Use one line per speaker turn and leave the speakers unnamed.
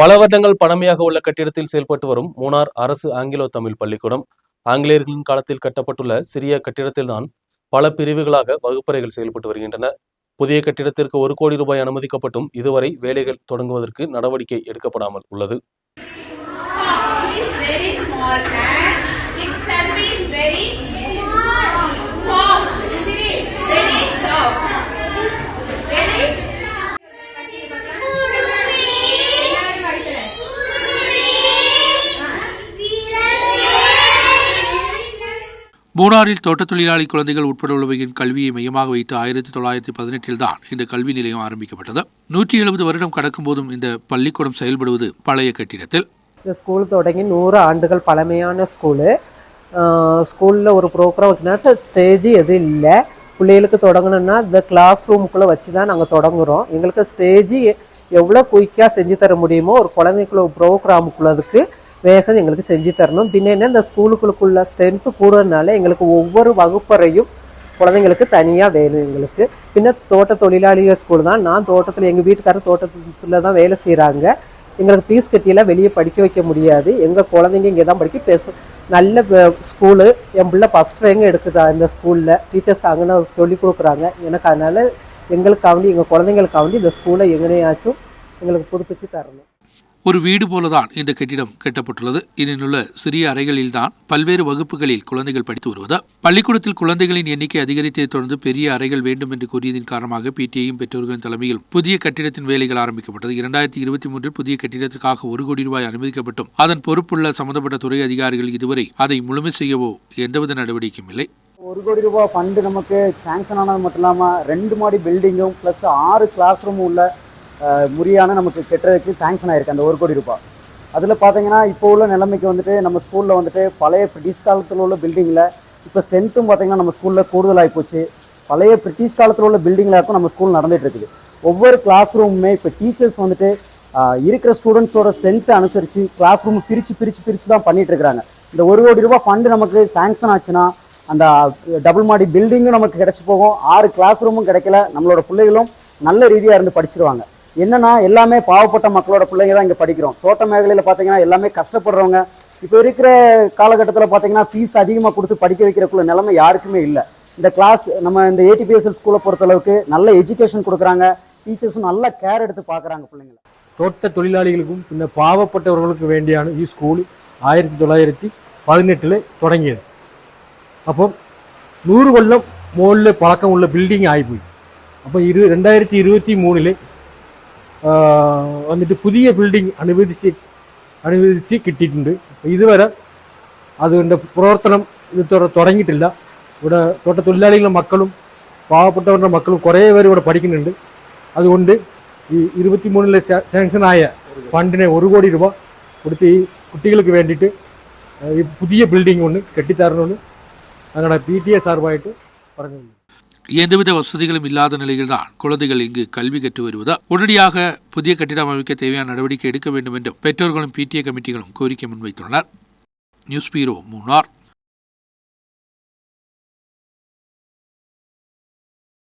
பல வருடங்கள் பழமையாக உள்ள கட்டிடத்தில் செயல்பட்டு வரும் மூணார் அரசு ஆங்கிலோ தமிழ் பள்ளிக்கூடம். ஆங்கிலேயர்களின் காலத்தில் கட்டப்பட்டுள்ள சிறிய கட்டிடத்தில்தான் பல பிரிவுகளாக வகுப்பறைகள் செயல்பட்டு வருகின்றன. புதிய கட்டிடத்திற்கு ஒரு கோடி ரூபாய் அனுமதிக்கப்பட்டும் இதுவரை வேலைகள் தொடங்குவதற்கு நடவடிக்கை எடுக்கப்படாமல் உள்ளது.
மூணாறில் தோட்டத் தொழிலாளி குழந்தைகள் உட்பட உள்ளவையின் கல்வியை மையமாக வைத்து ஆயிரத்தி தொள்ளாயிரத்தி பதினெட்டில் தான் இந்த கல்வி நிலையம் ஆரம்பிக்கப்பட்டது. நூற்றி எழுபது வருடம் கடக்கும் போதும் இந்த பள்ளிக்கூடம் செயல்படுவது பழைய கட்டிடத்தில்.
இந்த ஸ்கூல் தொடங்கி நூறு ஆண்டுகள் பழமையான ஸ்கூலு. ஸ்கூலில் ஒரு ப்ரோக்ராம் வைக்கணும்னா ஸ்டேஜ் எதுவும் இல்லை. பிள்ளைகளுக்கு தொடங்கணும்னா இந்த கிளாஸ் ரூமுக்குள்ளே வச்சு தான் நாங்கள் தொடங்குகிறோம் எங்களுக்கு ஸ்டேஜ் எவ்வளோ குயிக்காக செஞ்சு தர முடியுமோ ஒரு குழந்தைக்குள்ள ப்ரோக்ராமுக்குள்ளதுக்கு வேகம் எங்களுக்கு செஞ்சு தரணும் பின்ன என்ன இந்த ஸ்கூலுக்குள்ள ஸ்ட்ரென்த்து கூடுறதுனால எங்களுக்கு ஒவ்வொரு வகுப்பறையும் குழந்தைங்களுக்கு தனியாக வேணும் எங்களுக்கு பின்ன தோட்ட தொழிலாளிகள் ஸ்கூல் தான் நான் தோட்டத்தில் எங்கள் வீட்டுக்காரர் தோட்டத்தில் தான் வேலை செய்கிறாங்க எங்களுக்கு ஃபீஸ் கட்டியெல்லாம் வெளியே படிக்க வைக்க முடியாது எங்கள் குழந்தைங்க இங்கே தான் படிக்க பேச நல்ல ஸ்கூலு என் பிள்ளை ஃபஸ்ட் ரேங்க் எடுக்குதா இந்த ஸ்கூலில் டீச்சர்ஸ் அங்கே சொல்லி கொடுக்குறாங்க எனக்கு அதனால் எங்களுக்காண்டி எங்கள் குழந்தைங்களுக்காண்டி இந்த ஸ்கூலை எங்கனையாச்சும் எங்களுக்கு புதுப்பிச்சு தரணும்
ஒரு வீடு போலதான் இந்த கட்டிடம் கட்டப்பட்டுள்ளது. இதனுள்ள சிறிய அறைகளில்தான் பல்வேறு வகுப்புகளில் குழந்தைகள் படித்து வருவது. பள்ளிக்கூடத்தில் குழந்தைகளின் எண்ணிக்கை அதிகரித்ததை தொடர்ந்து பெரிய அறைகள் வேண்டும் என்று கூறியதன் காரணமாக பிடிஐயும் பெற்றோர்களின் தலைமையில் புதிய கட்டிடத்தின் வேலைகள் ஆரம்பிக்கப்பட்டது. இரண்டாயிரத்தி இருபத்தி மூன்றில் புதிய கட்டிடத்திற்காக ஒரு கோடி ரூபாய் அனுமதிக்கப்பட்டும். அதன் பொறுப்புள்ள சம்பந்தப்பட்ட துறை அதிகாரிகள் இதுவரை அதை முழுமை செய்யவோ எந்தவித நடவடிக்கையும் இல்லை.
ஒரு கோடி ரூபாய் ஃபண்டு நமக்கு சாங்ஷன் ஆனது மட்டும் இல்லாமல் ரெண்டு மாடி பில்டிங்கும் ப்ளஸ் ஆறு கிளாஸ் ரூமும் உள்ள முறையான நமக்கு கெட்டதுக்கு சாங்ஷன் ஆயிருக்கு. அந்த ஒரு கோடி ரூபாய் அதில் பார்த்தீங்கன்னா இப்போ உள்ள நிலைமைக்கு வந்துட்டு நம்ம ஸ்கூலில் வந்துட்டு பழைய பிரிட்டிஷ் காலத்தில் உள்ள பில்டிங்கில் இப்போ ஸ்ட்ரென்த்தும் பார்த்தீங்கன்னா நம்ம ஸ்கூலில் கூடுதலாகி போச்சு. பழைய பிரிட்டிஷ் காலத்தில் உள்ள பில்டிங்கில் நம்ம ஸ்கூல் நடந்துகிட்டு இருக்குது. ஒவ்வொரு கிளாஸ் ரூமுமே இப்போ டீச்சர்ஸ் வந்துட்டு இருக்கிற ஸ்டூடெண்ட்ஸோட ஸ்ட்ரென்த்தை அனுசரித்து கிளாஸ் ரூம் பிரித்து பிரித்து பிரித்து தான் பண்ணிகிட்டு இருக்கிறாங்க. இந்த ஒரு கோடி ரூபாய் ஃபண்டு நமக்கு சாங்ஷன் ஆச்சுன்னா அந்த டபுள் மாடி பில்டிங்கும் நமக்கு கிடைச்சி போகும். ஆறு கிளாஸ் ரூமும் கிடைக்கல. நம்மளோட பிள்ளைகளும் நல்ல ரீதியாக இருந்து படிச்சிருவாங்க. என்னன்னா எல்லாமே பாவப்பட்ட மக்களோட பிள்ளைங்க தான் இங்கே படிக்கிறோம். தோட்ட மேகலையில் பார்த்தீங்கன்னா எல்லாமே கஷ்டப்படுறவங்க. இப்போ இருக்கிற காலகட்டத்தில் பார்த்தீங்கன்னா ஃபீஸ் அதிகமாக கொடுத்து படிக்க வைக்கிறக்குள்ள நிலைமை யாருக்குமே இல்லை. இந்த கிளாஸ் நம்ம இந்த ஏடிபிஎஸ்எல் ஸ்கூலை பொறுத்தளவுக்கு நல்ல எஜுகேஷன் கொடுக்குறாங்க. டீச்சர்ஸும் நல்ல கேர் எடுத்து பார்க்குறாங்க பிள்ளைங்களை.
தோட்ட தொழிலாளிகளுக்கும் பின்ன பாவப்பட்டவர்களுக்கு வேண்டியான இ ஸ்கூல் ஆயிரத்தி தொள்ளாயிரத்தி பதினெட்டில் தொடங்கியது அப்போ நூறு கொல்லம் முகளில் பழக்கம் உள்ள பில்டிங் ஆகிப்போய் அப்போ இரு ரெண்டாயிரத்தி இருபத்தி மூணில் വന്നിട്ട് പുതിയ ബിൽഡിംഗ് അനുവദിച്ച് അനുവദിച്ച് കിട്ടിയിട്ടുണ്ട്. ഇതുവരെ അതിന്റെ പ്രവർത്തനം ഇത് തുടങ്ങിയിട്ടില്ല. ഇവിടെ തോട്ട തൊഴിലാളികളുടെ മക്കളും പാവപ്പെട്ടവരുടെ മക്കളും കുറേ പേര് ഇവിടെ പഠിക്കുന്നുണ്ട്. അതുകൊണ്ട് ഈ ഇരുപത്തി മൂന്നിലെ സാങ്ഷനായ ഫണ്ടിനെ ഒരു കോടി രൂപ കൊടുത്ത് ഈ കുട്ടികൾക്ക് വേണ്ടിയിട്ട് ഈ പുതിയ ബിൽഡിംഗ് ഒന്ന് കെട്ടിത്തരണമെന്ന് ഞങ്ങളുടെ പി ടി എ സാറുമായിട്ട് പറഞ്ഞു
எந்தவித வசதிகளும் இல்லாத நிலையில்தான் குழந்தைகள் இங்கு கல்வி கற்று வருவது. உடனடியாக புதிய கட்டிடம் அமைக்க தேவையான நடவடிக்கை எடுக்க வேண்டும் என்றும் பெற்றோர்களும் பிடிஏ கமிட்டிகளும் கோரிக்கை முன்வைத்துள்ளனர். நியூஸ் பீரோ மூணார்